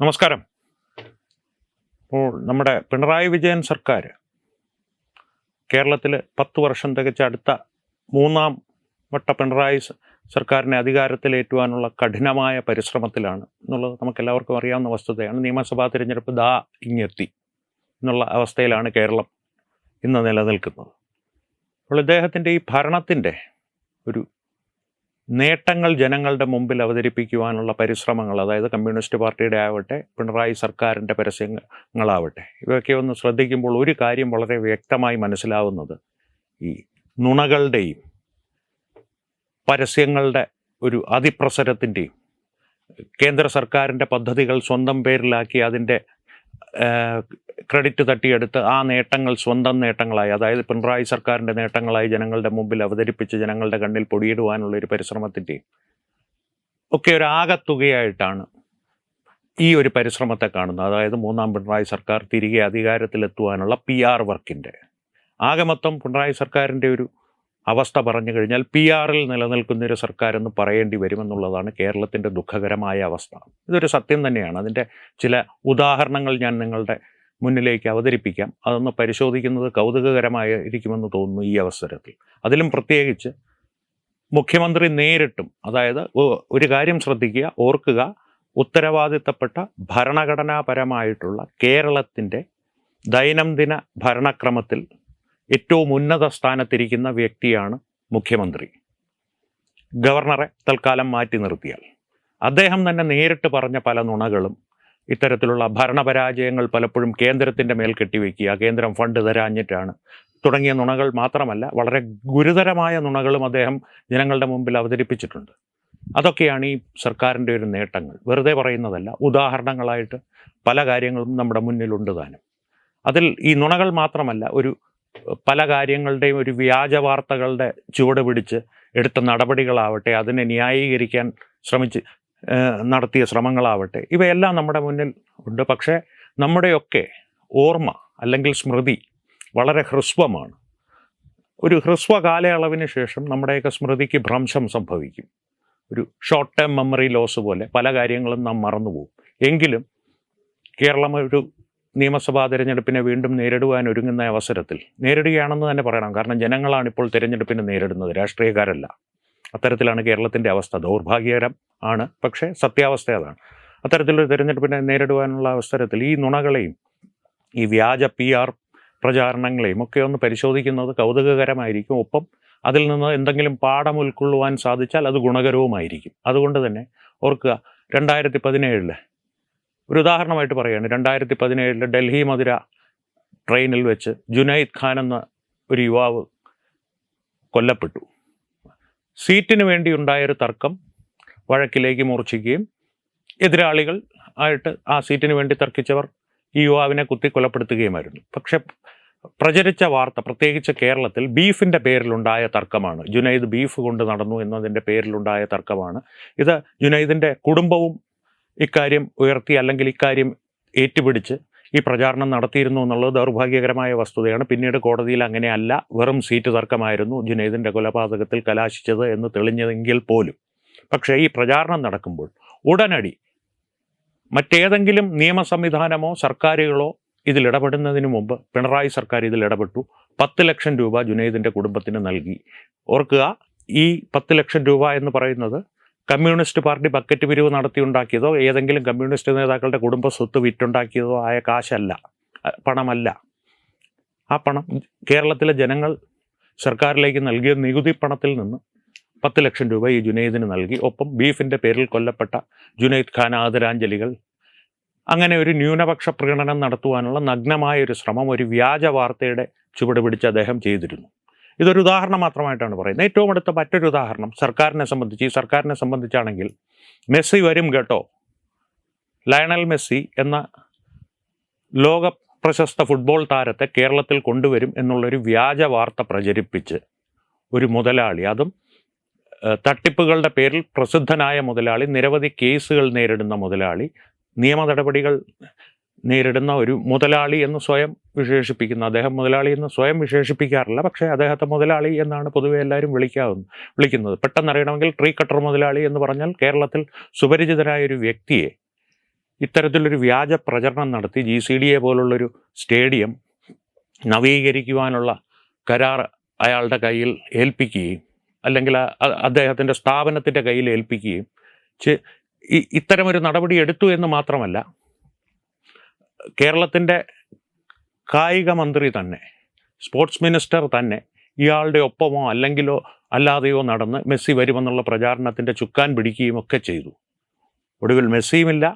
നമസ്കാരം. ഇപ്പോൾ നമ്മുടെ പിണറായി വിജയൻ സർക്കാർ കേരളത്തിൽ പത്ത് വർഷം തികച്ച അടുത്ത മൂന്നാം വട്ട പിണറായി സർക്കാരിനെ അധികാരത്തിലേറ്റുവാനുള്ള കഠിനമായ പരിശ്രമത്തിലാണ് എന്നുള്ളത് നമുക്ക് എല്ലാവർക്കും അറിയാവുന്ന വസ്തുതയാണ്. നിയമസഭാ തിരഞ്ഞെടുപ്പ് ദാ ഇങ്ങെത്തി എന്നുള്ള അവസ്ഥയിലാണ് കേരളം ഇന്ന് നിലനിൽക്കുന്നത്. അപ്പോൾ ഇദ്ദേഹത്തിന്റെ ഈ ഭരണത്തിന്റെ ഒരു നേട്ടങ്ങൾ ജനങ്ങളുടെ മുമ്പിൽ അവതരിപ്പിക്കുവാനുള്ള പരിശ്രമങ്ങൾ അതായത് കമ്മ്യൂണിസ്റ്റ് പാർട്ടിയുടെ ആവട്ടെ പിണറായി സർക്കാരിന്റെ പരസ്യങ്ങളാവട്ടെ ഇവയൊക്കെ ഒന്ന് ശ്രദ്ധിക്കുമ്പോൾ ഒരു കാര്യം വളരെ വ്യക്തമായി മനസ്സിലാവുന്നത്. ഈ നുണകളുടെയും പരസ്യങ്ങളുടെ ഒരു അതിപ്രസരത്തിന്റെയും കേന്ദ്ര സർക്കാരിന്റെ പദ്ധതികൾ സ്വന്തം പേരിലാക്കി അതിന്റെ ക്രെഡിറ്റ് തട്ടിയെടുത്ത് ആ നേട്ടങ്ങൾ സ്വന്തം നേട്ടങ്ങളായി അതായത് പിണറായി സർക്കാരിന്റെ നേട്ടങ്ങളായി ജനങ്ങളുടെ മുമ്പിൽ അവതരിപ്പിച്ച് ജനങ്ങളുടെ കണ്ണിൽ പൊടിയിടുവാനുള്ള ഒരു പരിശ്രമത്തിന്റെയും ഒക്കെ ഒരു ആകത്തുകയായിട്ടാണ് ഈ ഒരു പരിശ്രമത്തെ കാണുന്നത്. അതായത് മൂന്നാം പിണറായി സർക്കാർ തിരികെ അധികാരത്തിലെത്തുവാനുള്ള പി ആർ വർക്കിന്റെ. ആകെ മൊത്തം പിണറായി സർക്കാരിന്റെ ഒരു അവസ്ഥ പറഞ്ഞു കഴിഞ്ഞാൽ പി ആറിൽ നിലനിൽക്കുന്നൊരു സർക്കാർ എന്ന് പറയേണ്ടി വരുമെന്നുള്ളതാണ് കേരളത്തിന്റെ ദുഃഖകരമായ അവസ്ഥ. ഇതൊരു സത്യം തന്നെയാണ്. അതിന്റെ ചില ഉദാഹരണങ്ങൾ ഞാൻ നിങ്ങളുടെ മുന്നിലേക്ക് അവതരിപ്പിക്കാം. അതൊന്ന് പരിശോധിക്കുന്നത് കൗതുകകരമായിരിക്കുമെന്ന് തോന്നുന്നു ഈ അവസരത്തിൽ. അതിലും പ്രത്യേകിച്ച് മുഖ്യമന്ത്രി നേരിട്ടും അതായത് ഒരു കാര്യം ശ്രദ്ധിക്കുക ഓർക്കുക ഉത്തരവാദിത്തപ്പെട്ട ഭരണഘടനാപരമായിട്ടുള്ള കേരളത്തിന്റെ ദൈനംദിന ഭരണക്രമത്തിൽ ഏറ്റവും ഉന്നത സ്ഥാനത്തിരിക്കുന്ന വ്യക്തിയാണ് മുഖ്യമന്ത്രി. ഗവർണറെ തൽക്കാലം മാറ്റി നിർത്തിയാൽ. അദ്ദേഹം തന്നെ നേരിട്ട് പറഞ്ഞ പല നുണകളും ഇത്തരത്തിലുള്ള ഭരണപരാജയങ്ങൾ പലപ്പോഴും കേന്ദ്രത്തിന്റെ മേൽ കെട്ടിവെക്കുക കേന്ദ്രം ഫണ്ട് തരാഞ്ഞിട്ടാണ് തുടങ്ങിയ നുണകൾ മാത്രമല്ല വളരെ ഗുരുതരമായ നുണകളും അദ്ദേഹം ജനങ്ങളുടെ മുമ്പിൽ അവതരിപ്പിച്ചിട്ടുണ്ട്. അതൊക്കെയാണ് ഈ സർക്കാരിന്റെ ഒരു നേട്ടങ്ങൾ. വെറുതെ പറയുന്നതല്ല ഉദാഹരണങ്ങളായിട്ട് പല കാര്യങ്ങളും നമ്മുടെ മുന്നിലുണ്ട് താനും. അതിൽ ഈ നുണകൾ മാത്രമല്ല ഒരു പല കാര്യങ്ങളുടെയും ഒരു വ്യാജ വാർത്തകളുടെ ചുവട് പിടിച്ച് എടുത്ത നടപടികളാവട്ടെ അതിനെ ന്യായീകരിക്കാൻ ശ്രമിച്ച് നടത്തിയ ശ്രമങ്ങളാവട്ടെ ഇവയെല്ലാം നമ്മുടെ മുന്നിൽ ഉണ്ട്. പക്ഷേ നമ്മുടെയൊക്കെ ഓർമ്മ അല്ലെങ്കിൽ സ്മൃതി വളരെ ഹ്രസ്വമാണ്. ഒരു ഹ്രസ്വ കാലയളവിന് ശേഷം നമ്മുടെയൊക്കെ സ്മൃതിക്ക് ഭ്രംശം സംഭവിക്കും. ഒരു ഷോർട്ട് ടേം മെമ്മറി ലോസ് പോലെ പല കാര്യങ്ങളും നാം മറന്നുപോകും. എങ്കിലും കേരളം ഒരു നിയമസഭാ തിരഞ്ഞെടുപ്പിനെ വീണ്ടും നേരിടുവാൻ ഒരുങ്ങുന്ന അവസരത്തിൽ നേരിടുകയാണെന്ന് തന്നെ പറയണം. കാരണം ജനങ്ങളാണ് ഇപ്പോൾ തിരഞ്ഞെടുപ്പിനെ നേരിടുന്നത്. രാഷ്ട്രീയക്കാരല്ല. അത്തരത്തിലാണ് കേരളത്തിന്റെ അവസ്ഥ. ദൗർഭാഗ്യകരം ആണ്. പക്ഷേ സത്യാവസ്ഥ അതാണ്. അത്തരത്തിലൊരു തിരഞ്ഞെടുപ്പിനെ നേരിടുവാനുള്ള അവസരത്തിൽ ഈ നുണകളെയും ഈ വ്യാജ പി ആർ പ്രചാരണങ്ങളെയും ഒക്കെ ഒന്ന് പരിശോധിക്കുന്നത് കൗതുകകരമായിരിക്കും. ഒപ്പം അതിൽ നിന്ന് എന്തെങ്കിലും പാഠം ഉൾക്കൊള്ളുവാൻ സാധിച്ചാൽ അത് ഗുണകരവുമായിരിക്കും. അതുകൊണ്ട് തന്നെ ഓർക്കുക രണ്ടായിരത്തി പതിനേഴിൽ ഒരു ഉദാഹരണമായിട്ട് പറയുകയാണ്. രണ്ടായിരത്തി പതിനേഴിൽ ഡൽഹി മധുര ട്രെയിനിൽ വെച്ച് ജുനൈദ് ഖാൻ എന്ന ഒരു യുവാവ് കൊല്ലപ്പെട്ടു. സീറ്റിന് വേണ്ടി ഉണ്ടായൊരു തർക്കം വഴക്കിലേക്ക് മൂർച്ഛിക്കുകയും എതിരാളികൾ ആയിട്ട് ആ സീറ്റിന് വേണ്ടി തർക്കിച്ചവർ ഈ യുവാവിനെ കുത്തി കൊലപ്പെടുത്തുകയുമായിരുന്നു പക്ഷെ പ്രചരിച്ച വാർത്ത പ്രത്യേകിച്ച് കേരളത്തിൽ ബീഫിന്റെ പേരിലുണ്ടായ തർക്കമാണ്. ജുനൈദ് ബീഫ് കൊണ്ട് നടന്നു എന്നതിന്റെ പേരിലുണ്ടായ തർക്കമാണ്. ഇത് ജുനൈദിന്റെ കുടുംബവും ഇക്കാര്യം ഉയർത്തി അല്ലെങ്കിൽ ഇക്കാര്യം ഏറ്റുപിടിച്ച് ഈ പ്രചാരണം നടത്തിയിരുന്നു എന്നുള്ളത് ദൗർഭാഗ്യകരമായ വസ്തുതയാണ്. പിന്നീട് കോടതിയിൽ അങ്ങനെയല്ല. വെറും സീറ്റ് തർക്കമായിരുന്നു. ജുനൈദിന്റെ കൊലപാതകത്തിൽ കലാശിച്ചത് എന്ന് തെളിഞ്ഞതെങ്കിൽ പോലും. പക്ഷേ ഈ പ്രചാരണം നടക്കുമ്പോൾ ഉടനടി മറ്റേതെങ്കിലും നിയമ സംവിധാനമോ സർക്കാരുകളോ ഇതിലിടപെടുന്നതിന് മുമ്പ് പിണറായി സർക്കാർ ഇതിൽ ഇടപെട്ടു. പത്ത് ലക്ഷം രൂപ ജുനൈദിന്റെ കുടുംബത്തിന് നൽകി. ഓർക്കുക ഈ പത്ത് ലക്ഷം രൂപ എന്ന് പറയുന്നത് കമ്മ്യൂണിസ്റ്റ് പാർട്ടി ബക്കറ്റ് പിരിവ് നടത്തിയുണ്ടാക്കിയതോ ഏതെങ്കിലും കമ്മ്യൂണിസ്റ്റ് നേതാക്കളുടെ കുടുംബ സ്വത്ത് വിറ്റുണ്ടാക്കിയതോ ആയ കാശല്ല പണമല്ല. ആ പണം കേരളത്തിലെ ജനങ്ങൾ സർക്കാരിലേക്ക് നൽകിയ നികുതി പണത്തിൽ നിന്ന് പത്ത് ലക്ഷം രൂപ ഈ ജുനൈദിന് നൽകി. ഒപ്പം ബീഫിന്റെ പേരിൽ കൊല്ലപ്പെട്ട ജുനൈദ് ഖാൻ ആദരാഞ്ജലികൾ. അങ്ങനെ ഒരു ന്യൂനപക്ഷ പ്രകടനം നടത്തുവാനുള്ള നഗ്നമായ ഒരു ശ്രമം ഒരു വ്യാജ വാർത്തയുടെ ചുവട് പിടിച്ച് അദ്ദേഹം ചെയ്തിരുന്നു. ഇതൊരു ഉദാഹരണം മാത്രമായിട്ടാണ് പറയുന്നത്. ഏറ്റവും അടുത്ത മറ്റൊരു ഉദാഹരണം സർക്കാരിനെ സംബന്ധിച്ച് ഈ സർക്കാരിനെ സംബന്ധിച്ചാണെങ്കിൽ മെസ്സി വരും കേട്ടോ. ലയണൽ മെസ്സി എന്ന ലോക പ്രശസ്ത ഫുട്ബോൾ താരത്തെ കേരളത്തിൽ കൊണ്ടുവരും എന്നുള്ളൊരു വ്യാജ വാർത്ത പ്രചരിപ്പിച്ച് ഒരു മുതലാളി അതും തട്ടിപ്പുകളുടെ പേരിൽ പ്രസിദ്ധനായ മുതലാളി നിരവധി കേസുകൾ നേരിടുന്ന മുതലാളി നിയമ നടപടികൾ നേരിടുന്ന ഒരു മുതലാളി എന്ന് സ്വയം വിശേഷിപ്പിക്കുന്ന. അദ്ദേഹം മുതലാളി എന്ന് സ്വയം വിശേഷിപ്പിക്കാറില്ല. പക്ഷേ അദ്ദേഹത്തെ മുതലാളി എന്നാണ് പൊതുവെ എല്ലാവരും വിളിക്കാവുന്ന വിളിക്കുന്നത്. പെട്ടെന്ന് അറിയണമെങ്കിൽ ട്രീ കട്ടർ മുതലാളി എന്ന് പറഞ്ഞാൽ കേരളത്തിൽ സുപരിചിതരായ ഒരു വ്യക്തിയെ ഇത്തരത്തിലൊരു വ്യാജ പ്രചരണം നടത്തി ജി സി ഡി എ പോലുള്ളൊരു സ്റ്റേഡിയം നവീകരിക്കുവാനുള്ള കരാർ അയാളുടെ കയ്യിൽ ഏൽപ്പിക്കുകയും അല്ലെങ്കിൽ അദ്ദേഹത്തിന്റെ സ്ഥാപനത്തിന്റെ കയ്യിൽ ഏൽപ്പിക്കുകയും ഇത്തരമൊരു നടപടി എടുത്തു എന്ന് മാത്രമല്ല കേരളത്തിന്റെ കായിക മന്ത്രി തന്നെ സ്പോർട്സ് മിനിസ്റ്റർ തന്നെ ഇയാളുടെ ഒപ്പമോ അല്ലെങ്കിലോ അല്ലാതെയോ നടന്ന് മെസ്സി വരുമെന്നുള്ള പ്രചാരണത്തിന്റെ ചുക്കാൻ പിടിക്കുകയും ഒക്കെ ചെയ്തു. ഒടുവിൽ മെസ്സിയുമില്ല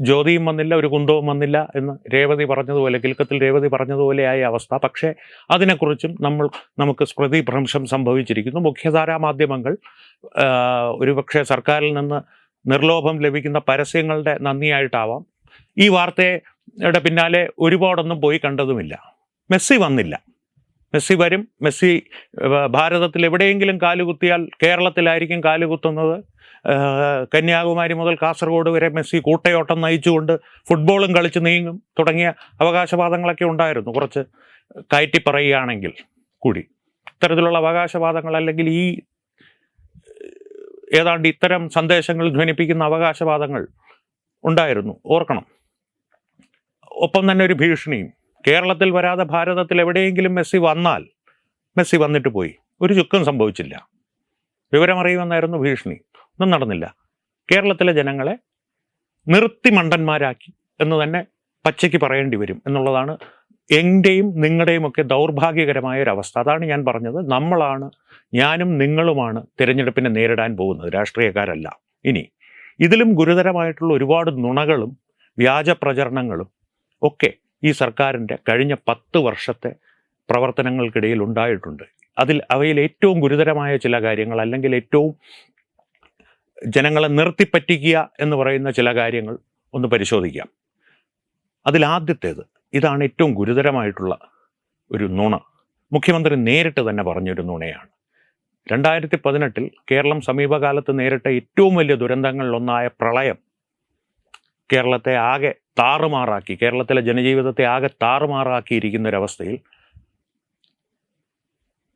ജ്യോതിയും വന്നില്ല ഒരു കുന്തവും വന്നില്ല എന്ന് രേവതി പറഞ്ഞതുപോലെ കിൽക്കത്തിൽ രേവതി പറഞ്ഞതുപോലെയായ അവസ്ഥ. പക്ഷേ അതിനെക്കുറിച്ചും നമ്മൾ നമുക്ക് സ്മൃതി ഭ്രംശം സംഭവിച്ചിരിക്കുന്നു. മുഖ്യധാരാ മാധ്യമങ്ങൾ ഒരുപക്ഷെ സർക്കാരിൽ നിന്ന് നിർലോഭം ലഭിക്കുന്ന പരസ്യങ്ങളുടെ നന്ദിയായിട്ടാവാം ഈ വാർത്തയുടെ പിന്നാലെ ഒരുപാടൊന്നും പോയി കണ്ടതുമില്ല. മെസ്സി വന്നില്ല. മെസ്സി വരും. മെസ്സി ഭാരതത്തിൽ എവിടെയെങ്കിലും കാലുകുത്തിയാൽ കേരളത്തിലായിരിക്കും കാലുകുത്തുന്നത് കന്യാകുമാരി മുതൽ കാസർഗോഡ് വരെ മെസ്സി കൂട്ടയോട്ടം നയിച്ചുകൊണ്ട് ഫുട്ബോളും കളിച്ച് നീങ്ങും. തുടങ്ങിയ അവകാശവാദങ്ങളൊക്കെ ഉണ്ടായിരുന്നു. കുറച്ച് കയറ്റി പറയുകയാണെങ്കിൽ കൂടി. ഇത്തരത്തിലുള്ള അവകാശവാദങ്ങൾ അല്ലെങ്കിൽ ഈ ഏതാണ്ട് ഇത്തരം സന്ദേശങ്ങൾ ധ്വനിപ്പിക്കുന്ന അവകാശവാദങ്ങൾ ഉണ്ടായിരുന്നു. ഓർക്കണം. ഒപ്പം തന്നെ ഒരു ഭീഷണിയും. കേരളത്തിൽ വരാതെ ഭാരതത്തിൽ എവിടെയെങ്കിലും മെസ്സി വന്നാൽ മെസ്സി വന്നിട്ട് പോയി. ഒരു ചുക്കും സംഭവിച്ചില്ല. വിവരമറിയുമെന്നായിരുന്നു ഭീഷണി. ഒന്നും നടന്നില്ല. കേരളത്തിലെ ജനങ്ങളെ നിർത്തി മണ്ടന്മാരാക്കി എന്ന് തന്നെ പച്ചയ്ക്ക് പറയേണ്ടി വരും എന്നുള്ളതാണ് എന്റെയും നിങ്ങളുടെയും ഒക്കെ ദൗർഭാഗ്യകരമായ ഒരു അവസ്ഥ. അതാണ് ഞാൻ പറഞ്ഞത്. നമ്മളാണ് ഞാനും നിങ്ങളുമാണ് തിരഞ്ഞെടുപ്പിനെ നേരിടാൻ പോകുന്നത്. രാഷ്ട്രീയക്കാരല്ല. ഇനി ഇതിലും ഗുരുതരമായിട്ടുള്ള ഒരുപാട് നുണകളും വ്യാജ പ്രചരണങ്ങളും ഒക്കെ ഈ സർക്കാരിന്റെ കഴിഞ്ഞ പത്ത് വർഷത്തെ പ്രവർത്തനങ്ങൾക്കിടയിൽ ഉണ്ടായിട്ടുണ്ട് അതിൽ അവയിൽ ഏറ്റവും ഗുരുതരമായ ചില കാര്യങ്ങൾ അല്ലെങ്കിൽ ഏറ്റവും ജനങ്ങളെ നിർത്തിപ്പറ്റിക്കുക എന്ന് പറയുന്ന ചില കാര്യങ്ങൾ ഒന്ന് പരിശോധിക്കാം. അതിലാദ്യത്തേത് ഇതാണ് ഏറ്റവും ഗുരുതരമായിട്ടുള്ള ഒരു നുണ. മുഖ്യമന്ത്രി നേരിട്ട് തന്നെ പറഞ്ഞൊരു നുണയാണ്. രണ്ടായിരത്തി പതിനെട്ടിൽ കേരളം സമീപകാലത്ത് നേരിട്ട ഏറ്റവും വലിയ ദുരന്തങ്ങളിലൊന്നായ പ്രളയം കേരളത്തെ ആകെ താറുമാറാക്കി കേരളത്തിലെ ജനജീവിതത്തെ ആകെ താറുമാറാക്കിയിരിക്കുന്ന ഒരവസ്ഥയിൽ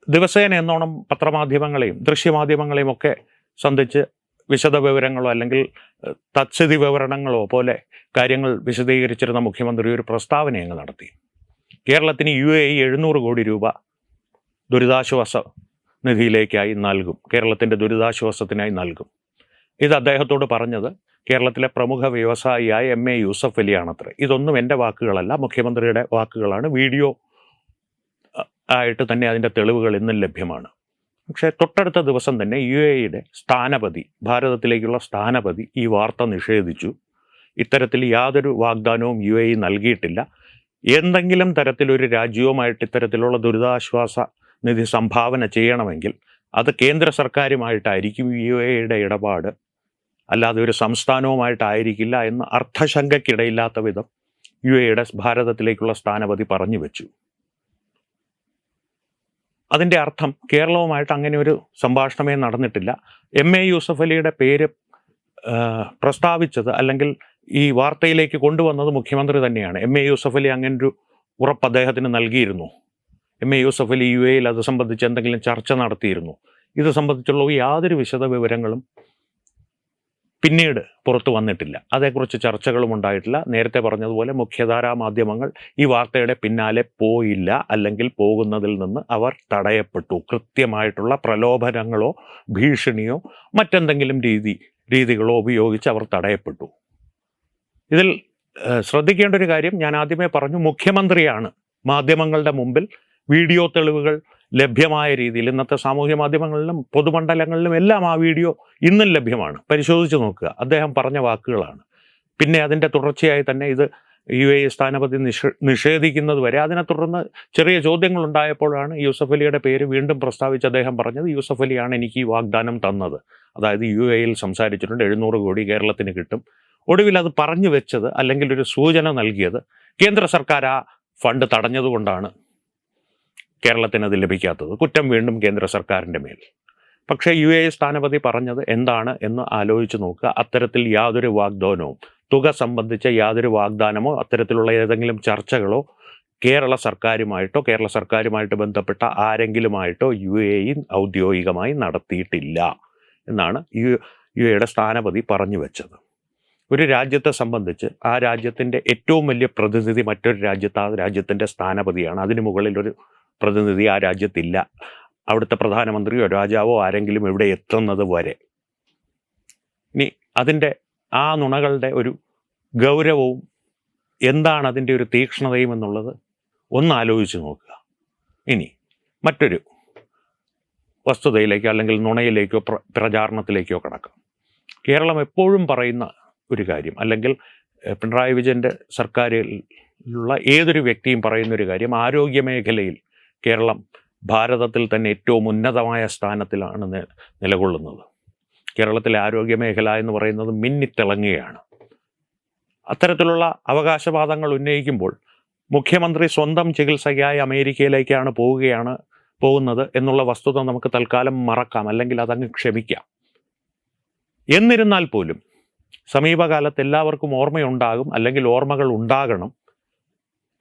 ദിവസേന എന്നോണം പത്രമാധ്യമങ്ങളെയും ദൃശ്യമാധ്യമങ്ങളെയും ഒക്കെ സന്ധിച്ച് വിശദ വിവരങ്ങളോ അല്ലെങ്കിൽ തത്സ്ഥിതി വിവരണങ്ങളോ പോലെ കാര്യങ്ങൾ വിശദീകരിച്ചിരുന്ന മുഖ്യമന്ത്രി ഒരു പ്രസ്താവന അങ്ങ് നടത്തി. കേരളത്തിന് യു എ ഇ എഴുന്നൂറ് കോടി രൂപ ദുരിതാശ്വാസ നിധിയിലേക്കായി നൽകും. കേരളത്തിന്റെ ദുരിതാശ്വാസത്തിനായി നൽകും. ഇത് അദ്ദേഹത്തോട് പറഞ്ഞത് കേരളത്തിലെ പ്രമുഖ വ്യവസായിയായ എം എ യൂസഫ് അലിയാണത്രേ ഇതൊന്നും എന്റെ വാക്കുകളല്ല മുഖ്യമന്ത്രിയുടെ വാക്കുകളാണ്. വീഡിയോ ആയിട്ട് തന്നെ അതിന്റെ തെളിവുകൾ ഇന്നും ലഭ്യമാണ്. പക്ഷേ തൊട്ടടുത്ത ദിവസം തന്നെ യു എയുടെ സ്ഥാനപതി ഭാരതത്തിലേക്കുള്ള സ്ഥാനപതി ഈ വാർത്ത നിഷേധിച്ചു. ഇത്തരത്തിൽ യാതൊരു വാഗ്ദാനവും യു എ നൽകിയിട്ടില്ല. എന്തെങ്കിലും തരത്തിലൊരു രാജ്യവുമായിട്ട് ഇത്തരത്തിലുള്ള ദുരിതാശ്വാസ നിധി സംഭാവന ചെയ്യണമെങ്കിൽ അത് കേന്ദ്ര സർക്കാരുമായിട്ടായിരിക്കും യു എയുടെ ഇടപാട്. അല്ലാതെ ഒരു സംസ്ഥാനവുമായിട്ടായിരിക്കില്ല എന്ന് അർത്ഥശങ്കയ്ക്കിടയില്ലാത്ത വിധം യു എയുടെ ഭാരതത്തിലേക്കുള്ള സ്ഥാനപതി പറഞ്ഞു വെച്ചു. അതിന്റെ അർത്ഥം കേരളവുമായിട്ട് അങ്ങനെ ഒരു സംഭാഷണമേ നടന്നിട്ടില്ല. എം എ യൂസഫ് അലിയുടെ പേര് പ്രസ്താവിച്ചത് അല്ലെങ്കിൽ ഈ വാർത്തയിലേക്ക് കൊണ്ടുവന്നത് മുഖ്യമന്ത്രി തന്നെയാണ്. എം എ യൂസഫ് അലി ഒരു ഉറപ്പ് അദ്ദേഹത്തിന് നൽകിയിരുന്നു. M A Yusuf Ali U എയിൽ അത് സംബന്ധിച്ച് എന്തെങ്കിലും ചർച്ച നടത്തിയിരുന്നു. ഇത് സംബന്ധിച്ചുള്ള യാതൊരു വിശദ വിവരങ്ങളും പിന്നീട് പുറത്തു വന്നിട്ടില്ല. അതേക്കുറിച്ച് ചർച്ചകളും ഉണ്ടായിട്ടില്ല. നേരത്തെ പറഞ്ഞതുപോലെ മുഖ്യധാരാ മാധ്യമങ്ങൾ ഈ വാർത്തയുടെ പിന്നാലെ പോയില്ല. അല്ലെങ്കിൽ പോകുന്നതിൽ നിന്ന് അവർ തടയപ്പെട്ടു. കൃത്യമായിട്ടുള്ള പ്രലോഭനങ്ങളോ ഭീഷണിയോ മറ്റെന്തെങ്കിലും രീതി രീതികളോ ഉപയോഗിച്ച് അവർ തടയപ്പെട്ടു. ഇതിൽ ശ്രദ്ധിക്കേണ്ട ഒരു കാര്യം ഞാൻ ആദ്യമേ പറഞ്ഞു. മുഖ്യമന്ത്രിയാണ് മാധ്യമങ്ങളുടെ മുമ്പിൽ വീഡിയോ തെളിവുകൾ ലഭ്യമായ രീതിയിൽ ഇന്നത്തെ സാമൂഹ്യ മാധ്യമങ്ങളിലും പൊതുമണ്ഡലങ്ങളിലും എല്ലാം ആ വീഡിയോ ഇന്നും ലഭ്യമാണ്. പരിശോധിച്ച് നോക്കുക. അദ്ദേഹം പറഞ്ഞ വാക്കുകളാണ്. പിന്നെ അതിന്റെ തുടർച്ചയായി തന്നെ ഇത് യു എ സ്ഥാനപതി നിഷ നിഷേധിക്കുന്നത് വരെ അതിനെ തുടർന്ന് ചെറിയ ചോദ്യങ്ങൾ ഉണ്ടായപ്പോഴാണ് യൂസഫ് അലിയുടെ പേര് വീണ്ടും പ്രസ്താവിച്ച് അദ്ദേഹം പറഞ്ഞത് യൂസഫ് അലിയാണ് എനിക്ക് ഈ വാഗ്ദാനം തന്നത്. അതായത് യു എയിൽ സംസാരിച്ചിട്ടുണ്ട് എഴുന്നൂറ് കോടി കേരളത്തിന് കിട്ടും. ഒടുവിൽ അത് പറഞ്ഞു വെച്ചത് അല്ലെങ്കിൽ ഒരു സൂചന നൽകിയത് കേന്ദ്ര സർക്കാർ ആ ഫണ്ട് തടഞ്ഞതുകൊണ്ടാണ്. കേരളത്തിന് അത് ലഭിക്കാത്തത്. കുറ്റം വീണ്ടും കേന്ദ്ര സർക്കാരിന്റെ മേൽ. പക്ഷേ യു എ സ്ഥാനപതി പറഞ്ഞത് എന്താണ് എന്ന് ആലോചിച്ച് നോക്കുക. അത്തരത്തിൽ യാതൊരു വാഗ്ദാനവും തുക സംബന്ധിച്ച യാതൊരു വാഗ്ദാനമോ അത്തരത്തിലുള്ള ഏതെങ്കിലും ചർച്ചകളോ കേരള സർക്കാരുമായിട്ടോ കേരള സർക്കാരുമായിട്ട് ബന്ധപ്പെട്ട ആരെങ്കിലുമായിട്ടോ യു എ ഔദ്യോഗികമായി നടത്തിയിട്ടില്ല എന്നാണ് യു യു എയുടെ സ്ഥാനപതി പറഞ്ഞു വെച്ചത്. ഒരു രാജ്യത്തെ സംബന്ധിച്ച് ആ രാജ്യത്തിന്റെ ഏറ്റവും വലിയ പ്രതിനിധി മറ്റൊരു രാജ്യത്ത് ആ രാജ്യത്തിന്റെ സ്ഥാനപതിയാണ്. അതിന് മുകളിൽ ഒരു പ്രതിനിധി ആ രാജ്യത്തില്ല. അവിടുത്തെ പ്രധാനമന്ത്രിയോ രാജാവോ ആരെങ്കിലും ഇവിടെ എത്തുന്നത് വരെ. ഇനി അതിന്റെ ആ നുണകളുടെ ഒരു ഗൗരവവും എന്താണ് അതിന്റെ ഒരു തീക്ഷ്ണതയും എന്നുള്ളത് ഒന്ന് ആലോചിച്ച് നോക്കുക. ഇനി മറ്റൊരു വസ്തുതയിലേക്കോ അല്ലെങ്കിൽ നുണയിലേക്കോ പ്ര പ്രചാരണത്തിലേക്കോ കടക്കാം. കേരളം എപ്പോഴും പറയുന്ന ഒരു കാര്യം അല്ലെങ്കിൽ പിണറായി വിജയന്റെ സർക്കാരിലുള്ള ഏതൊരു വ്യക്തിയും പറയുന്ന ഒരു കാര്യം ആരോഗ്യ മേഖലയിൽ കേരളം ഭാരതത്തിൽ തന്നെ ഏറ്റവും ഉന്നതമായ സ്ഥാനത്തിലാണ് നിലകൊള്ളുന്നത്. കേരളത്തിലെ ആരോഗ്യ മേഖല എന്ന് പറയുന്നത് മിന്നിത്തിളങ്ങുകയാണ്. അത്തരത്തിലുള്ള അവകാശവാദങ്ങൾ ഉന്നയിക്കുമ്പോൾ മുഖ്യമന്ത്രി സ്വന്തം ചികിത്സയ്ക്കായി അമേരിക്കയിലേക്കാണ് പോവുകയാണ് പോകുന്നത് എന്നുള്ള വസ്തുത നമുക്ക് തൽക്കാലം മറക്കാം അല്ലെങ്കിൽ അതങ്ങ് ക്ഷമിക്കാം. എന്നിരുന്നാൽ പോലും സമീപകാലത്ത് എല്ലാവർക്കും ഓർമ്മയുണ്ടാകും അല്ലെങ്കിൽ ഓർമ്മകൾ ഉണ്ടാകണം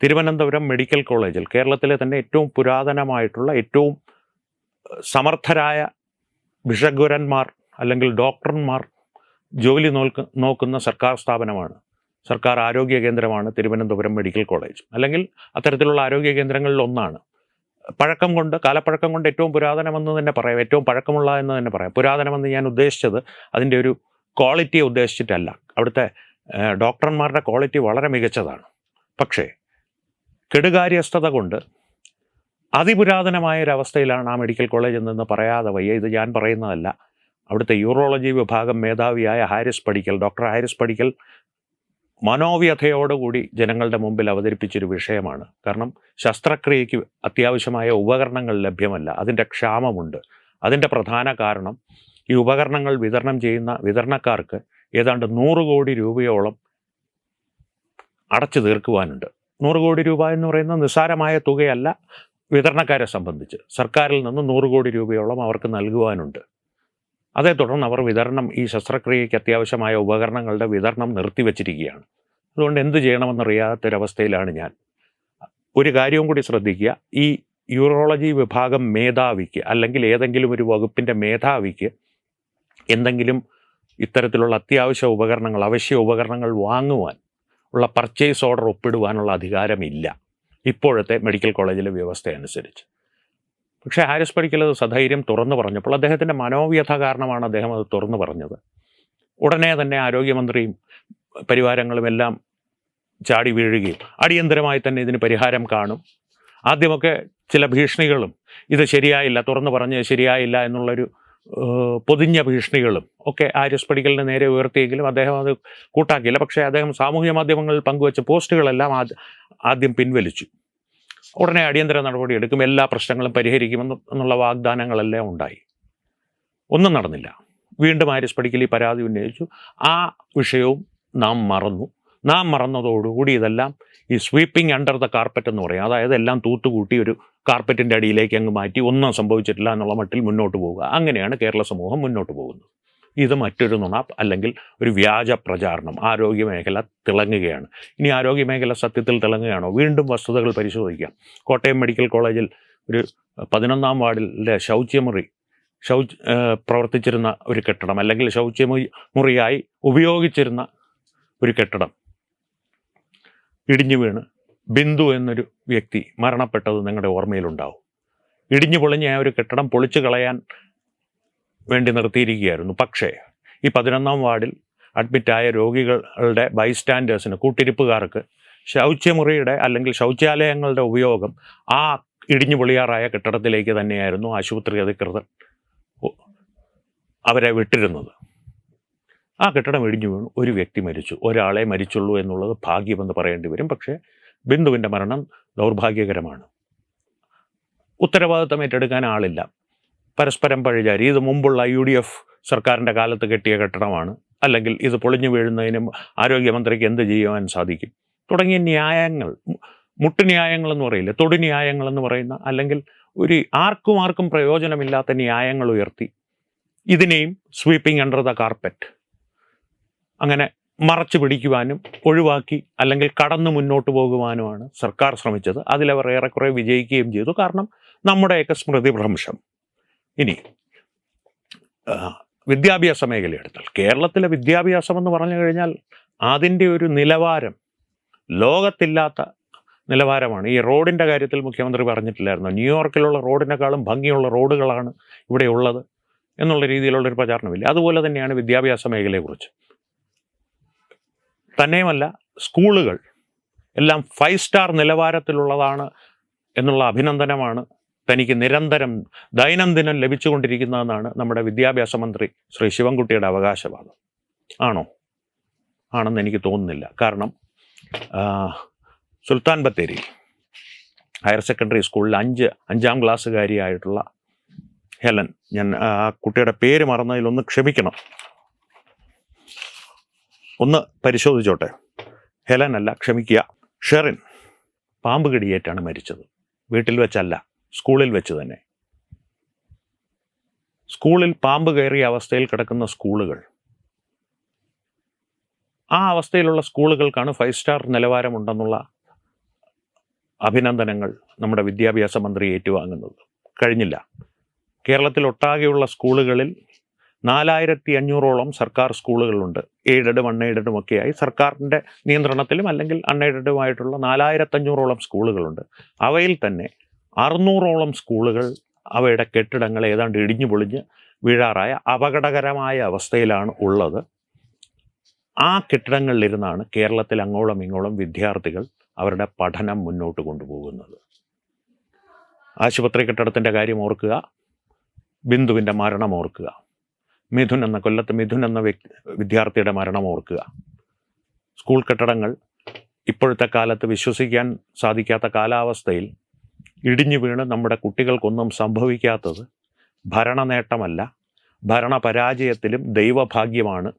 തിരുവനന്തപുരം മെഡിക്കൽ കോളേജിൽ കേരളത്തിലെ തന്നെ ഏറ്റവും പുരാതനമായിട്ടുള്ള ഏറ്റവും സമർത്ഥരായ ഭിഷഗ്വരന്മാർ അല്ലെങ്കിൽ ഡോക്ടർമാർ ജോലി നോക്ക് നോക്കുന്ന സർക്കാർ സ്ഥാപനമാണ്. സർക്കാർ ആരോഗ്യ കേന്ദ്രമാണ് തിരുവനന്തപുരം മെഡിക്കൽ കോളേജ്. അല്ലെങ്കിൽ അത്തരത്തിലുള്ള ആരോഗ്യ കേന്ദ്രങ്ങളിൽ ഒന്നാണ്. പഴക്കം കൊണ്ട് കാലപ്പഴക്കം കൊണ്ട് ഏറ്റവും പുരാതനമെന്ന് തന്നെ പറയാം. ഏറ്റവും പഴക്കമുള്ള എന്ന് തന്നെ പറയാം. പുരാതനമെന്ന് ഞാൻ ഉദ്ദേശിച്ചത് അതിന്റെ ഒരു ക്വാളിറ്റിയെ ഉദ്ദേശിച്ചിട്ടല്ല. അവിടുത്തെ ഡോക്ടർമാരുടെ ക്വാളിറ്റി വളരെ മികച്ചതാണ്. പക്ഷേ കെടുകാര്യസ്ഥത കൊണ്ട് അതിപുരാതനമായ ഒരു അവസ്ഥയിലാണ് ആ മെഡിക്കൽ കോളേജ് എന്ന് പറയാതെ വയ്യ. ഇത് ഞാൻ പറയുന്നതല്ല. അവിടുത്തെ യൂറോളജി വിഭാഗം മേധാവിയായ ഹാരിസ് പടിക്കൽ ഡോക്ടർ ഹാരിസ് പടിക്കൽ മനോവ്യഥയോടുകൂടി ജനങ്ങളുടെ മുമ്പിൽ അവതരിപ്പിച്ചൊരു വിഷയമാണ്. കാരണം ശസ്ത്രക്രിയയ്ക്ക് അത്യാവശ്യമായ ഉപകരണങ്ങൾ ലഭ്യമല്ല. അതിന്റെ ക്ഷാമമുണ്ട്. അതിന്റെ പ്രധാന കാരണം ഈ ഉപകരണങ്ങൾ വിതരണം ചെയ്യുന്ന വിതരണക്കാർക്ക് ഏതാണ്ട് നൂറ് കോടി രൂപയോളം അടച്ചു തീർക്കുവാനുണ്ട്. നൂറ് കോടി രൂപ എന്ന് പറയുന്നത് നിസ്സാരമായ തുകയല്ല വിതരണക്കാരെ സംബന്ധിച്ച്. സർക്കാരിൽ നിന്ന് നൂറ് കോടി രൂപയോളം അവർക്ക് നൽകുവാനുണ്ട്. അതേ തുടർന്ന് അവർ വിതരണം ഈ ശസ്ത്രക്രിയയ്ക്ക് അത്യാവശ്യമായ ഉപകരണങ്ങളുടെ വിതരണം നിർത്തിവച്ചിരിക്കുകയാണ്. അതുകൊണ്ട് എന്ത് ചെയ്യണമെന്നറിയാത്തൊരവസ്ഥയിലാണ് ഞാൻ. ഒരു കാര്യവും കൂടി ശ്രദ്ധിക്കുക. ഈ യൂറോളജി വിഭാഗം മേധാവിക്ക് അല്ലെങ്കിൽ ഏതെങ്കിലും ഒരു വകുപ്പിന്റെ മേധാവിക്ക് എന്തെങ്കിലും ഇത്തരത്തിലുള്ള അത്യാവശ്യ ഉപകരണങ്ങൾ അവശ്യ ഉപകരണങ്ങൾ വാങ്ങുവാൻ ഉള്ള പർച്ചേസ് ഓർഡർ ഒപ്പിടുവാനുള്ള അധികാരമില്ല. ഇപ്പോഴത്തെ മെഡിക്കൽ കോളേജിലെ വ്യവസ്ഥ അനുസരിച്ച് പക്ഷേ ഹാരിസ് പടിക്കൽ അത് സധൈര്യം തുറന്നു പറഞ്ഞപ്പോൾ അദ്ദേഹത്തിന്റെ മനോവ്യഥ കാരണമാണ് അദ്ദേഹം അത് തുറന്നു പറഞ്ഞത്. ഉടനെ തന്നെ ആരോഗ്യമന്ത്രിയും പരിവാരങ്ങളും എല്ലാം ചാടി വീഴുകയും അടിയന്തരമായി തന്നെ ഇതിന് പരിഹാരം കാണും. ആദ്യമൊക്കെ ചില ഭീഷണികളും ഇത് ശരിയായില്ല തുറന്നു പറഞ്ഞ് ശരിയായില്ല എന്നുള്ളൊരു പൊതിഞ്ഞ ഭീഷണികളും ഒക്കെ ആര്യസ് പടിക്കലിന് നേരെ ഉയർത്തിയെങ്കിലും അദ്ദേഹം അത് കൂട്ടാക്കിയില്ല. പക്ഷേ അദ്ദേഹം സാമൂഹ്യ മാധ്യമങ്ങളിൽ പങ്കുവച്ച പോസ്റ്റുകളെല്ലാം ആദ്യ- പിൻവലിച്ചു. ഉടനെ അടിയന്തര നടപടി എടുക്കും. എല്ലാ പ്രശ്നങ്ങളും പരിഹരിക്കുമെന്ന് എന്നുള്ള വാഗ്ദാനങ്ങളെല്ലാം ഉണ്ടായി. ഒന്നും നടന്നില്ല. വീണ്ടും ആര്യസ് പടിക്കൽ ഈ പരാതി ഉന്നയിച്ചു. ആ വിഷയവും നാം മറന്നു. നാം മറന്നതോടുകൂടി ഇതെല്ലാം ഈ സ്വീപ്പിംഗ് അണ്ടർ ദ കാർപ്പറ്റ് എന്ന് പറയും. അതായത് എല്ലാം തൂത്തുകൂട്ടി ഒരു കാർപ്പറ്റിന്റെ അടിയിലേക്ക് അങ്ങ് മാറ്റി ഒന്നും സംഭവിച്ചിട്ടില്ല എന്നുള്ള മട്ടിൽ മുന്നോട്ട് പോവുക. അങ്ങനെയാണ് കേരള സമൂഹം മുന്നോട്ട് പോകുന്നത്. ഇത് മറ്റൊരു നുണ അല്ലെങ്കിൽ ഒരു വ്യാജ പ്രചാരണം. ആരോഗ്യ മേഖല തിളങ്ങുകയാണ്. ഇനി ആരോഗ്യ മേഖല സത്യത്തിൽ തിളങ്ങുകയാണോ? വീണ്ടും വസ്തുതകൾ പരിശോധിക്കാം. കോട്ടയം മെഡിക്കൽ കോളേജിൽ ഒരു പതിനൊന്നാം വാർഡിലെ ശൗച്യമുറി ശൗച് പ്രവർത്തിച്ചിരുന്ന ഒരു കെട്ടിടം അല്ലെങ്കിൽ ശൗച്യമുറി മുറിയായി ഉപയോഗിച്ചിരുന്ന ഒരു കെട്ടിടം ഇടിഞ്ഞു വീണ്. ബിന്ദു എന്നൊരു വ്യക്തി മരണപ്പെട്ടത് നിങ്ങളുടെ ഓർമ്മയിലുണ്ടാവും. ഇടിഞ്ഞു പൊളിഞ്ഞ ആ ഒരു കെട്ടിടം പൊളിച്ചു കളയാൻ വേണ്ടി നിർത്തിയിരിക്കുകയായിരുന്നു. പക്ഷേ ഈ പതിനൊന്നാം വാർഡിൽ അഡ്മിറ്റായ രോഗികളുടെ ബൈസ്റ്റാൻഡേഴ്സിന് കൂട്ടിരിപ്പുകാർക്ക് ശൗച്യമുറിയുടെ അല്ലെങ്കിൽ ശൗചാലയങ്ങളുടെ ഉപയോഗം ആ ഇടിഞ്ഞു പൊളിയാറായ കെട്ടിടത്തിലേക്ക് തന്നെയായിരുന്നു ആശുപത്രി അധികൃതർ അവരെ വിട്ടിരുന്നത്. ആ കെട്ടിടം ഇടിഞ്ഞു വീണു. ഒരു വ്യക്തി മരിച്ചു. ഒരാളെ മരിച്ചുള്ളൂ എന്നുള്ളത് ഭാഗ്യമെന്ന് പറയേണ്ടി വരും. പക്ഷേ ബിന്ദുവിന്റെ മരണം ദൗർഭാഗ്യകരമാണ്. ഉത്തരവാദിത്തം ഏറ്റെടുക്കാൻ ആളില്ല. പരസ്പരം പഴിചാരി. ഇത് മുമ്പുള്ള യു ഡി എഫ് സർക്കാരിന്റെ കാലത്ത് കെട്ടിയ കെട്ടിടമാണ്. അല്ലെങ്കിൽ ഇത് പൊളിഞ്ഞു വീഴുന്നതിനും ആരോഗ്യമന്ത്രിക്ക് എന്ത് ചെയ്യുവാൻ സാധിക്കും? തുടങ്ങിയ ന്യായങ്ങൾ മുട്ടുന്യായങ്ങളെന്ന് പറയില്ല? തൊടു ന്യായങ്ങൾ എന്ന് പറയുന്ന അല്ലെങ്കിൽ ഒരു ആർക്കും ആർക്കും പ്രയോജനമില്ലാത്ത ന്യായങ്ങൾ ഉയർത്തി. ഇതിനെയും സ്വീപ്പിംഗ് അണ്ടർ ദ കാർപ്പറ്റ്. അങ്ങനെ മറച്ചു പിടിക്കുവാനും ഒഴിവാക്കി അല്ലെങ്കിൽ കടന്നു മുന്നോട്ട് പോകുവാനുമാണ് സർക്കാർ ശ്രമിച്ചത്. അതിലവർ ഏറെക്കുറെ വിജയിക്കുകയും ചെയ്തു. കാരണം നമ്മുടെയൊക്കെ സ്മൃതി ഭ്രംശം. ഇനി വിദ്യാഭ്യാസ മേഖല എടുത്താൽ കേരളത്തിലെ വിദ്യാഭ്യാസം എന്ന് പറഞ്ഞു കഴിഞ്ഞാൽ അതിന്റെ ഒരു നിലവാരം ലോകത്തില്ലാത്ത നിലവാരമാണ്. ഈ റോഡിന്റെ കാര്യത്തിൽ മുഖ്യമന്ത്രി പറഞ്ഞിട്ടില്ലായിരുന്നു? ന്യൂയോർക്കിലുള്ള റോഡിനേക്കാളും ഭംഗിയുള്ള റോഡുകളാണ് ഇവിടെ ഉള്ളത് എന്നുള്ള രീതിയിലുള്ളൊരു പ്രചാരണമില്ല. അതുപോലെ തന്നെയാണ് വിദ്യാഭ്യാസ മേഖലയെക്കുറിച്ച്. തന്നെയുമല്ല സ്കൂളുകൾ എല്ലാം ഫൈവ് സ്റ്റാർ നിലവാരത്തിലുള്ളതാണ് എന്നുള്ള അഭിനന്ദനമാണ് തനിക്ക് നിരന്തരം ദൈനംദിനം ലഭിച്ചുകൊണ്ടിരിക്കുന്നതെന്നാണ് നമ്മുടെ വിദ്യാഭ്യാസ മന്ത്രി ശ്രീ ശിവൻകുട്ടിയുടെ അവകാശവാദം. ആണോ? ആണെന്ന് എനിക്ക് തോന്നുന്നില്ല. കാരണം സുൽത്താൻ ബത്തേരി ഹയർ സെക്കൻഡറി സ്കൂളിൽ അഞ്ച് അഞ്ചാം ക്ലാസ്സുകാരിയായിട്ടുള്ള ഹെലൻ. ഞാൻ ആ കുട്ടിയുടെ പേര് മറന്നതിലൊന്ന് ക്ഷമിക്കണം. ഒന്ന് പരിശോധിച്ചോട്ടെ. ഹെലൻ അല്ല ക്ഷമിക്കുക. ഷെറിൻ പാമ്പ് കടിയേറ്റാണ് മരിച്ചത്. വീട്ടിൽ വെച്ചല്ല സ്കൂളിൽ വെച്ച് തന്നെ. സ്കൂളിൽ പാമ്പ് കയറിയ അവസ്ഥയിൽ കിടക്കുന്ന സ്കൂളുകൾ. ആ അവസ്ഥയിലുള്ള സ്കൂളുകൾക്കാണ് ഫൈവ് സ്റ്റാർ നിലവാരമുണ്ടെന്നുള്ള അഭിനന്ദനങ്ങൾ നമ്മുടെ വിദ്യാഭ്യാസ മന്ത്രി ഏറ്റുവാങ്ങുന്നത്. കഴിഞ്ഞില്ല. കേരളത്തിൽ കേരളത്തിലൊട്ടാകെയുള്ള സ്കൂളുകളിൽ നാലായിരത്തി അഞ്ഞൂറോളം സർക്കാർ സ്കൂളുകളുണ്ട്. എയ്ഡഡും അൺഎയ്ഡഡും ഒക്കെയായി സർക്കാരിന്റെ നിയന്ത്രണത്തിലും അല്ലെങ്കിൽ അൺഎയ്ഡഡുമായിട്ടുള്ള നാലായിരത്തഞ്ഞൂറോളം സ്കൂളുകളുണ്ട്. അവയിൽ തന്നെ അറുന്നൂറോളം സ്കൂളുകൾ അവയുടെ കെട്ടിടങ്ങൾ ഏതാണ്ട് ഇടിഞ്ഞു പൊളിഞ്ഞ് വീഴാറായ അപകടകരമായ അവസ്ഥയിലാണ് ഉള്ളത്. ആ കെട്ടിടങ്ങളിലിരുന്നാണ് കേരളത്തിൽ അങ്ങോളം ഇങ്ങോളം വിദ്യാർത്ഥികൾ അവരുടെ പഠനം മുന്നോട്ട് കൊണ്ടുപോകുന്നത്. ആശുപത്രി കെട്ടിടത്തിന്റെ കാര്യം ഓർക്കുക. ബിന്ദുവിന്റെ മരണം ഓർക്കുക. മിഥുൻ എന്ന കൊല്ലത്ത് മിഥുൻ എന്ന വ്യക്തി വിദ്യാർത്ഥിയുടെ മരണം ഓർക്കുക. സ്കൂൾ കെട്ടിടങ്ങൾ ഇപ്പോഴത്തെ കാലത്ത് വിശ്വസിക്കാൻ സാധിക്കാത്ത കാലാവസ്ഥയിൽ ഇടിഞ്ഞു വീണ് നമ്മുടെ കുട്ടികൾക്കൊന്നും സംഭവിക്കാത്തത് ഭരണ നേട്ടമല്ല ഭരണപരാജയത്തിലും ദൈവഭാഗ്യമാണ്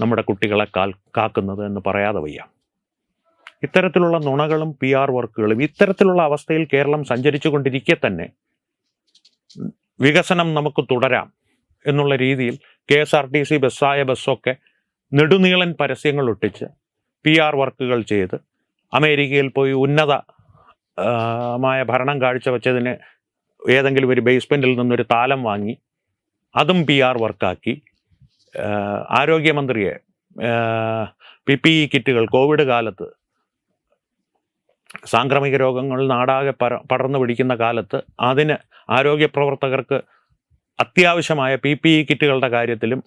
നമ്മുടെ കുട്ടികളെ കാൽ കാക്കുന്നത് എന്ന് പറയാതെ വയ്യ. ഇത്തരത്തിലുള്ള നുണകളും പി ആർ വർക്കുകളും ഇത്തരത്തിലുള്ള അവസ്ഥയിൽ കേരളം സഞ്ചരിച്ചു കൊണ്ടിരിക്കെ തന്നെ വികസനം നമുക്ക് തുടരാം. എന്നുള്ള രീതിയിൽ K S R T C ബസ്സായ ബസ്സൊക്കെ നെടുനീളൻ പരസ്യങ്ങൾ ഒട്ടിച്ച് പി ആർ വർക്കുകൾ ചെയ്ത് അമേരിക്കയിൽ പോയി ഉന്നത മായ ഭരണം കാഴ്ചവെച്ചതിന് ഏതെങ്കിലും ഒരു ബേസ്മെന്റിൽ നിന്നൊരു താലം വാങ്ങി അതും പി ആർ വർക്കാക്കി. ആരോഗ്യമന്ത്രിയെ പി പി ഇ കിറ്റുകൾ കോവിഡ് കാലത്ത് സാംക്രമിക രോഗങ്ങൾ നാടാകെ പടർന്നു പിടിക്കുന്ന കാലത്ത് അതിന് ആരോഗ്യ പ്രവർത്തകർക്ക് അത്യാവശ്യമായ പി പി ഇ കിറ്റുകളുടെ കാര്യത്തിലും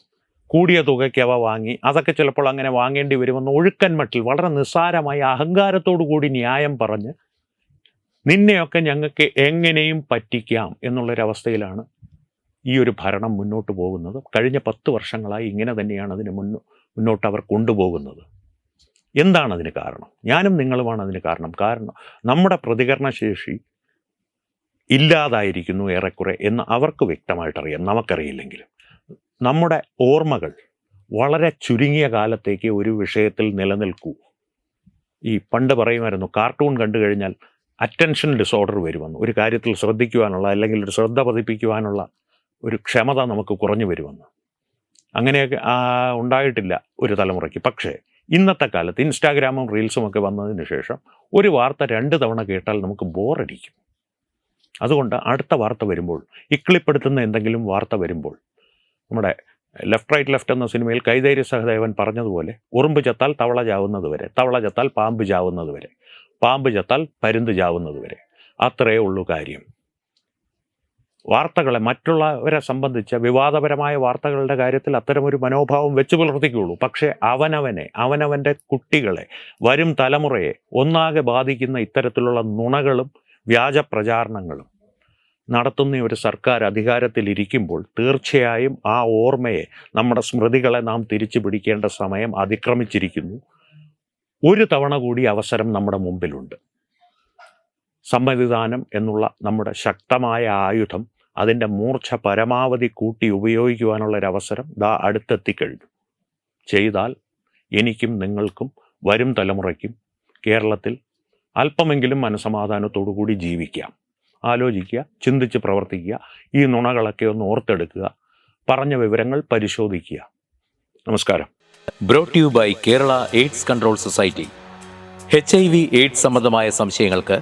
കൂടിയ തുകയ്ക്ക് അവ വാങ്ങി. അതൊക്കെ ചിലപ്പോൾ അങ്ങനെ വാങ്ങേണ്ടി വരുമെന്ന് ഒഴുക്കൻ മട്ടിൽ വളരെ നിസ്സാരമായി അഹങ്കാരത്തോടു കൂടി ന്യായം പറഞ്ഞ് നിന്നെയൊക്കെ ഞങ്ങൾക്ക് എങ്ങനെയും പറ്റിക്കാം എന്നുള്ളൊരവസ്ഥയിലാണ് ഈ ഒരു ഭരണം മുന്നോട്ട് പോകുന്നത്. കഴിഞ്ഞ പത്ത് വർഷങ്ങളായി ഇങ്ങനെ തന്നെയാണ് അതിന് മുന്നോ മുന്നോട്ട് അവർ കൊണ്ടുപോകുന്നത്. എന്താണ് അതിന് കാരണം? ഞാനും നിങ്ങളുമാണ് അതിന് കാരണം. കാരണം നമ്മുടെ പ്രതികരണശേഷി ഇല്ലാതായിരിക്കുന്നു ഏറെക്കുറെ എന്ന് അവർക്ക് വ്യക്തമായിട്ടറിയാം. നമുക്കറിയില്ലെങ്കിലും. നമ്മുടെ ഓർമ്മകൾ വളരെ ചുരുങ്ങിയ കാലത്തേക്ക് ഒരു വിഷയത്തിൽ നിലനിൽക്കൂ. ഈ പണ്ട് പറയുമായിരുന്നു കാർട്ടൂൺ കണ്ടു കഴിഞ്ഞാൽ അറ്റൻഷൻ ഡിസോർഡർ വരുമെന്ന്. ഒരു കാര്യത്തിൽ ശ്രദ്ധിക്കുവാനുള്ള അല്ലെങ്കിൽ ഒരു ശ്രദ്ധ പതിപ്പിക്കുവാനുള്ള ഒരു ക്ഷമത നമുക്ക് കുറഞ്ഞു വരുമെന്ന്. അങ്ങനെയൊക്കെ ഉണ്ടായിട്ടില്ല ഒരു തലമുറയ്ക്ക്. പക്ഷേ ഇന്നത്തെ കാലത്ത് ഇൻസ്റ്റാഗ്രാമും റീൽസും ഒക്കെ വന്നതിന് ശേഷം ഒരു വാർത്ത രണ്ട് തവണ കേട്ടാൽ നമുക്ക് ബോറടിക്കും. അതുകൊണ്ട് അടുത്ത വാർത്ത വരുമ്പോൾ ഇക്കിളിപ്പെടുത്തുന്ന എന്തെങ്കിലും വാർത്ത വരുമ്പോൾ നമ്മുടെ ലെഫ്റ്റ് റൈറ്റ് ലെഫ്റ്റ് എന്ന സിനിമയിൽ കൈതേരി സഹദേവൻ പറഞ്ഞതുപോലെ ഉറുമ്പ് ചത്താൽ തവള ചാവുന്നത് വരെ തവള ചത്താൽ പാമ്പ് ചാവുന്നത് വരെ പാമ്പ് ചത്താൽ പരുന്ത് ചാവുന്നത് വരെ അത്രയേ ഉള്ളൂ കാര്യം. വാർത്തകളെ മറ്റുള്ളവരെ സംബന്ധിച്ച വിവാദപരമായ വാർത്തകളുടെ കാര്യത്തിൽ അത്തരമൊരു മനോഭാവം വെച്ച് പുലർത്തിക്കുള്ളൂ. പക്ഷേ അവനവനെ അവനവന്റെ കുട്ടികളെ വരും തലമുറയെ ഒന്നാകെ ബാധിക്കുന്ന ഇത്തരത്തിലുള്ള നുണകളും വ്യാജ പ്രചാരണങ്ങളും നടത്തുന്ന ഒരു സർക്കാർ അധികാരത്തിലിരിക്കുമ്പോൾ തീർച്ചയായും ആ ഓർമ്മയെ നമ്മുടെ സ്മൃതികളെ നാം തിരിച്ചു പിടിക്കേണ്ട സമയം അതിക്രമിച്ചിരിക്കുന്നു. ഒരു തവണ കൂടി അവസരം നമ്മുടെ മുമ്പിലുണ്ട്. സമ്മതിദാനം എന്നുള്ള നമ്മുടെ ശക്തമായ ആയുധം അതിന്റെ മൂർച്ച പരമാവധി കൂട്ടി ഉപയോഗിക്കുവാനുള്ള ഒരു അവസരം ദാ അടുത്തെത്തിക്കഴിഞ്ഞു. ചെയ്താൽ എനിക്കും നിങ്ങൾക്കും വരും തലമുറയ്ക്കും കേരളത്തിൽ അല്പമെങ്കിലും മനസമാധാനത്തോടു കൂടി ജീവിക്കാം ആലോചിക്കുക ചിന്തിച്ച് പ്രവർത്തിക്കുക ഈ നുണകളൊക്കെ ഒന്ന് ഓർത്തെടുക്കുക. പറഞ്ഞ വിവരങ്ങൾ പരിശോധിക്കുക. നമസ്കാരം. Brought you by Kerala AIDS control society H I V AIDS സംബന്ധമായ സംശയങ്ങൾക്ക്